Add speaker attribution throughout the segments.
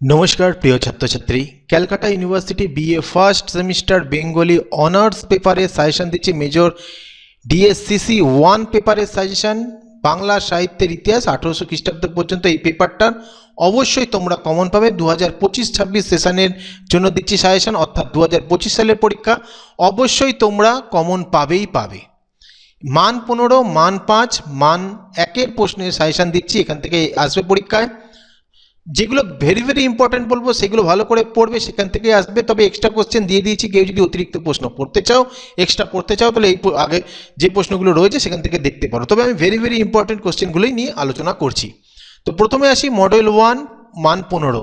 Speaker 1: নমস্কার, প্রিয় ছাত্রছাত্রী। Calcutta University BA first semester Bengali honours পেপারে সাজেশন দিচ্ছি মেজর ডিএসসিসি ওয়ান পেপারের সাজেশন বাংলা সাহিত্যের ইতিহাস আঠেরোশো খ্রিস্টাব্দ পর্যন্ত এই পেপারটার অবশ্যই তোমরা কমন পাবে। দু হাজার পঁচিশ ছাব্বিশ সেশনের জন্য দিচ্ছি সাজেশন অর্থাৎ দু হাজার পঁচিশ সালের পরীক্ষা। অবশ্যই তোমরা কমন পাবেই পাবে। মান পনেরো, মান পাঁচ, মান একের প্রশ্নের সাজেশন দিচ্ছি। এখান থেকে আসবে পরীক্ষায়। যেগুলো ভেরি ভেরি ইম্পর্টেন্ট বলব, সেগুলো ভালো করে পড়বে, সেখান থেকে আসবে। তবে এক্সট্রা কোশ্চেন দিয়ে দিয়েছি, কেউ যদি অতিরিক্ত প্রশ্ন পড়তে চাও এক্সট্রা পড়তে চাও, তাহলে এই আগে যে প্রশ্নগুলো রয়েছে, সেখান থেকে দেখতে পারো। তবে আমি ভেরি ভেরি ইম্পর্টেন্ট কোশ্চেনগুলোই নিয়ে আলোচনা করছি। তো প্রথমে আসি মডেল ওয়ান মান পনেরো।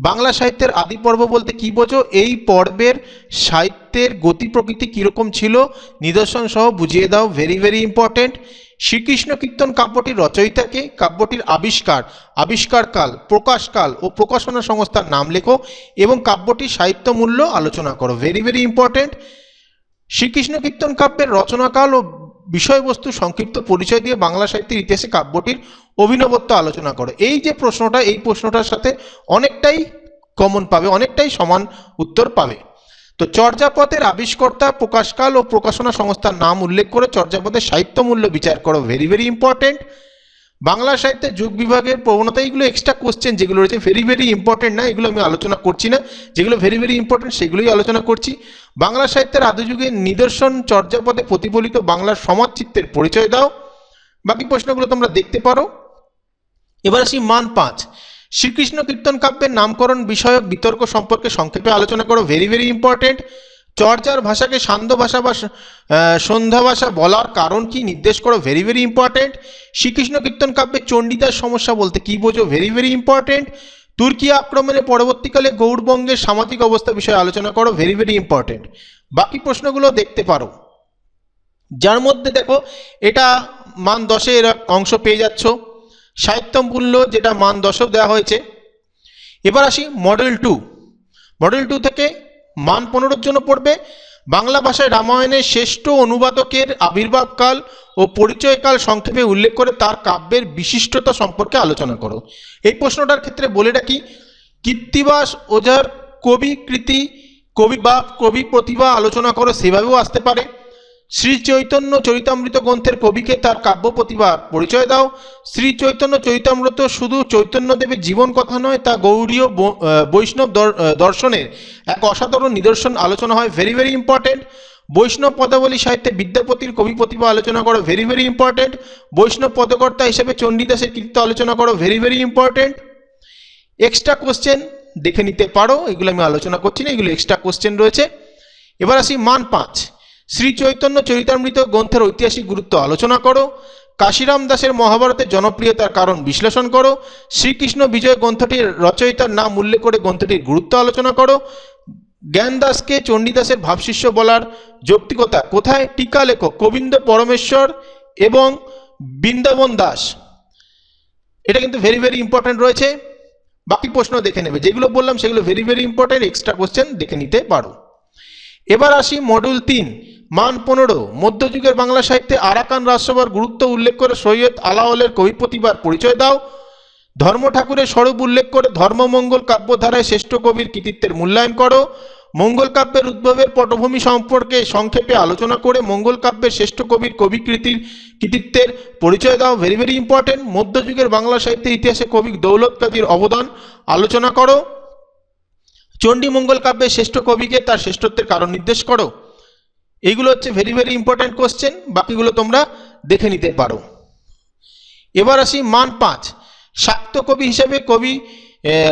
Speaker 1: বাংলা সাহিত্যের আদি পর্ব বলতে কি বোঝো? এই পর্বের সাহিত্যের গতি প্রকৃতি কীরকম ছিল? নিদর্শন সহ বুঝিয়ে দাও very very important Srikrishna Kirtan কাব্যটির রচয়িতাকে কাব্যটির আবিষ্কার আবিষ্কারকাল প্রকাশকাল ও প্রকাশনা সংস্থার নাম লেখো এবং কাব্যটির সাহিত্য মূল্য আলোচনা করো। Very very important Srikrishna Kirtan কাব্যের রচনাকাল ও বিষয়বস্তু সংক্ষিপ্ত পরিচয় দিয়ে বাংলা সাহিত্যের ইতিহাসে কাব্যটির অভিনবত্ব আলোচনা করো। এই যে প্রশ্নটা, এই প্রশ্নটার সাথে অনেকটাই কমন পাবে, অনেকটাই সমান উত্তর পাবে। তো চর্যাপদের আবিষ্কর্তা, প্রকাশকাল ও প্রকাশনা সংস্থার নাম উল্লেখ করে চর্যাপদের সাহিত্য মূল্য বিচার করো। ভেরি ভেরি ইম্পর্টেন্ট বাংলা সাহিত্যের যুগ বিভাগের প্রবণতা এগুলো এক্সট্রা কোশ্চেন যেগুলো রয়েছে ভেরি ভেরি ইম্পর্টেন্ট না, এগুলো আমি আলোচনা করছি না। যেগুলো ভেরি ভেরি ইম্পর্টেন্ট সেগুলোই আলোচনা করছি। বাংলা সাহিত্যের আদিযুগের নিদর্শন চর্যাপদে প্রতিফলিত বাংলার সমাজ চিত্রের পরিচয় দাও। বাকি প্রশ্নগুলো তোমরা দেখতে পারো। এবার আসি মান পাঁচ। শ্রীকৃষ্ণ কীর্তন কাব্যের নামকরণ বিষয়ক বিতর্ক সম্পর্কে সংক্ষেপে আলোচনা করো। ভেরি ভেরি ইম্পর্টেন্ট চর্চার ভাষাকে সান্ধ্য ভাষা বা সন্ধ্যা ভাষা বলার কারণ কি নির্দেশ করো। Very very important Srikrishna Kirtan কাব্যে চণ্ডীদাস সমস্যা বলতে কি বোঝো? ভেরি ভেরি ইম্পর্টেন্ট তুর্কি আক্রমণে পরবর্তীকালে গৌড়বঙ্গের সামাজিক অবস্থা বিষয়ে আলোচনা করো। ভেরি ভেরি ইম্পর্টেন্ট বাকি প্রশ্নগুলো দেখতে পারো। যার মধ্যে দেখো, এটা মান দশে এর অংশ পেয়ে যাচ্ছ। সাহিত্য মূল্য যেটা মান দশক দেওয়া হয়েছে। এবার আসি মডেল টু। মডেল টু থেকে মান পনেরোর জন্য পড়বে। বাংলা ভাষায় রামায়ণের শ্রেষ্ঠ অনুবাদকের আবির্ভাবকাল ও পরিচয়কাল সংক্ষেপে উল্লেখ করে তার কাব্যের বিশিষ্টতা সম্পর্কে আলোচনা করো। এই প্রশ্নটার ক্ষেত্রে বলে রাখি, কীর্তিবাস, ওঝার, কবি, কৃতি, কবি বা কবি প্রতিভা আলোচনা করো, সেভাবেও আসতে পারে। শ্রী চৈতন্য চরিতামৃত গ্রন্থের কবিকে তার কাব্য প্রতিভার পরিচয় দাও। শ্রী চৈতন্য চরিতামৃত শুধু চৈতন্যদেবের জীবন কথা নয়, তা গৌড়ীয় বৈষ্ণব দর- দর্শনের এক অসাধারণ নিদর্শন আলোচনা হয়। ভেরি ভেরি ইম্পর্টেন্ট বৈষ্ণব পদাবলী সাহিত্যে বিদ্যাপতির কবি প্রতিভা আলোচনা করো। ভেরি ভেরি ইম্পর্টেন্ট বৈষ্ণব পদকর্তা হিসেবে চণ্ডীদাসের কীর্তি আলোচনা করো। Very very important extra question দেখে নিতে পারো। এগুলো আমি আলোচনা করছি না, এগুলো এক্সট্রা কোশ্চেন রয়েছে। এবার আসি মান পাঁচ। শ্রী চৈতন্য চরিতামৃত গ্রন্থের ঐতিহাসিক গুরুত্ব আলোচনা করো। কাশিরাম দাসের মহাভারতের জনপ্রিয়তার কারণ বিশ্লেষণ করো। শ্রীকৃষ্ণ বিজয় গ্রন্থটির রচয়িতার নাম উল্লেখ করে গ্রন্থটির গুরুত্ব আলোচনা করো। জ্ঞান দাসকে চণ্ডীদাসের ভাবশিষ্য বলার যৌক্তিকতা কোথায়? টিকা লেখক গোবিন্দ পরমেশ্বর এবং বৃন্দাবন দাস। এটা কিন্তু ভেরি ভেরি ইম্পর্টেন্ট রয়েছে। বাকি প্রশ্ন দেখে নেবে। যেগুলো বললাম সেগুলো very very important extra question দেখে নিতে পারো। এবার আসি মডিউল তিন। মান পনেরো মধ্যযুগের বাংলা সাহিত্যে আরাকান রাজসভার গুরুত্ব উল্লেখ করে সৈয়দ আলাওলের কবি পরিচয় দাও। ধর্ম ঠাকুরের স্বরূপ উল্লেখ করে ধর্মমঙ্গল কাব্যধারায় শ্রেষ্ঠ কবির কৃতিত্বের মূল্যায়ন করো। মঙ্গল কাব্যের উদ্ভবের পটভূমি সম্পর্কে সংক্ষেপে আলোচনা করে মঙ্গল কাব্যের শ্রেষ্ঠ কবির কবিকৃতির কৃতিত্বের পরিচয় দাও। ভেরি ভেরি ইম্পর্টেন্ট মধ্যযুগের বাংলা সাহিত্যের ইতিহাসে কবি দৌলত কাজীর অবদান আলোচনা করো। চণ্ডী মঙ্গল কাব্যের শ্রেষ্ঠ কবিকে তার শ্রেষ্ঠত্বের কারণ নির্দেশ করো। এইগুলো হচ্ছে ভেরি ভেরি ইম্পর্টেন্ট কোশ্চেন বাকিগুলো তোমরা দেখে নিতে পারো। এবার আসি মান পাঁচ। শাক্ত কবি হিসেবে কবি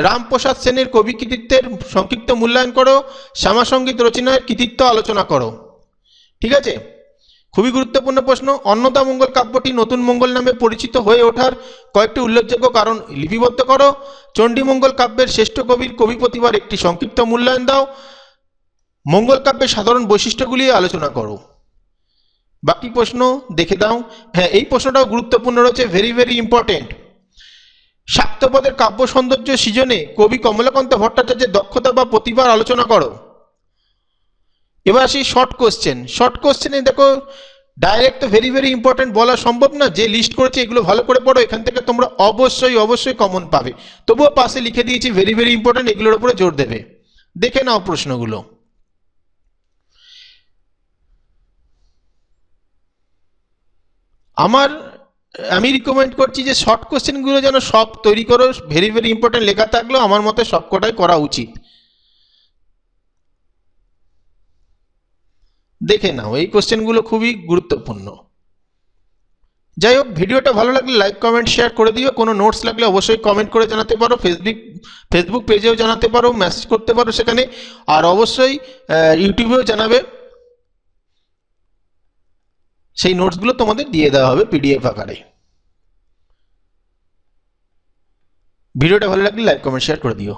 Speaker 1: রামপ্রসাদ সেনের কবি কৃতিত্বের সংক্ষিপ্ত মূল্যায়ন করো শ্যামাসঙ্গীত রচনার কৃতিত্ব আলোচনা করো। ঠিক আছে? খুবই গুরুত্বপূর্ণ প্রশ্ন। অন্নদা মঙ্গল কাব্যটি নতুন মঙ্গল নামে পরিচিত হয়ে ওঠার কয়েকটি উল্লেখযোগ্য কারণ লিপিবদ্ধ করো। চণ্ডীমঙ্গল কাব্যের শ্রেষ্ঠ কবির কবি প্রতিভার একটি সংক্ষিপ্ত মূল্যায়ন দাও। মঙ্গল কাব্যের সাধারণ বৈশিষ্ট্যগুলি আলোচনা করো। বাকি প্রশ্ন দেখে দাও। হ্যাঁ এই প্রশ্নটাও গুরুত্বপূর্ণ রয়েছে ভেরি ভেরি ইম্পর্টেন্ট শাক্তপদের কাব্য সৌন্দর্য সৃজনে কবি কমলাকান্ত ভট্টাচার্যের দক্ষতা বা প্রতিভার আলোচনা করো। এবার আসি শর্ট কোশ্চেন শর্ট কোশ্চেনে দেখো ডাইরেক্ট তো ভেরি ভেরি ইম্পর্টেন্ট বলা সম্ভব না। যে লিস্ট করেছে, এগুলো ভালো করে পড়ো, এখান থেকে তোমরা অবশ্যই অবশ্যই কমন পাবে। তবুও পাশে লিখে দিয়েছি ভেরি ভেরি ইম্পর্টেন্ট এগুলোর উপরে জোর দেবে। দেখে নাও প্রশ্নগুলো। আমার, আমি রিকমেন্ড করছি যে শর্ট কোশ্চেনগুলো যেন সব তৈরি করো ভেরি ভেরি ইম্পর্টেন্ট লেখা থাকলেও আমার মতে সবকটাই করা উচিত। দেখে নাও, এই কোশ্চেনগুলো খুবই গুরুত্বপূর্ণ। যাই হোক, ভিডিওটা ভালো লাগলে লাইক কমেন্ট শেয়ার করে দিও। কোনো নোটস লাগলে অবশ্যই কমেন্ট করে জানাতে পারো ফেসবুক ফেসবুক পেজেও জানাতে পারো মেসেজ করতে পারো সেখানে। আর অবশ্যই ইউটিউবেও জানাবে। সেই নোটসগুলো তোমাদের দিয়ে দেওয়া হবে পিডিএফ আকারে। ভিডিওটা ভালো লাগলে লাইক, কমেন্ট শেয়ার করে দিও।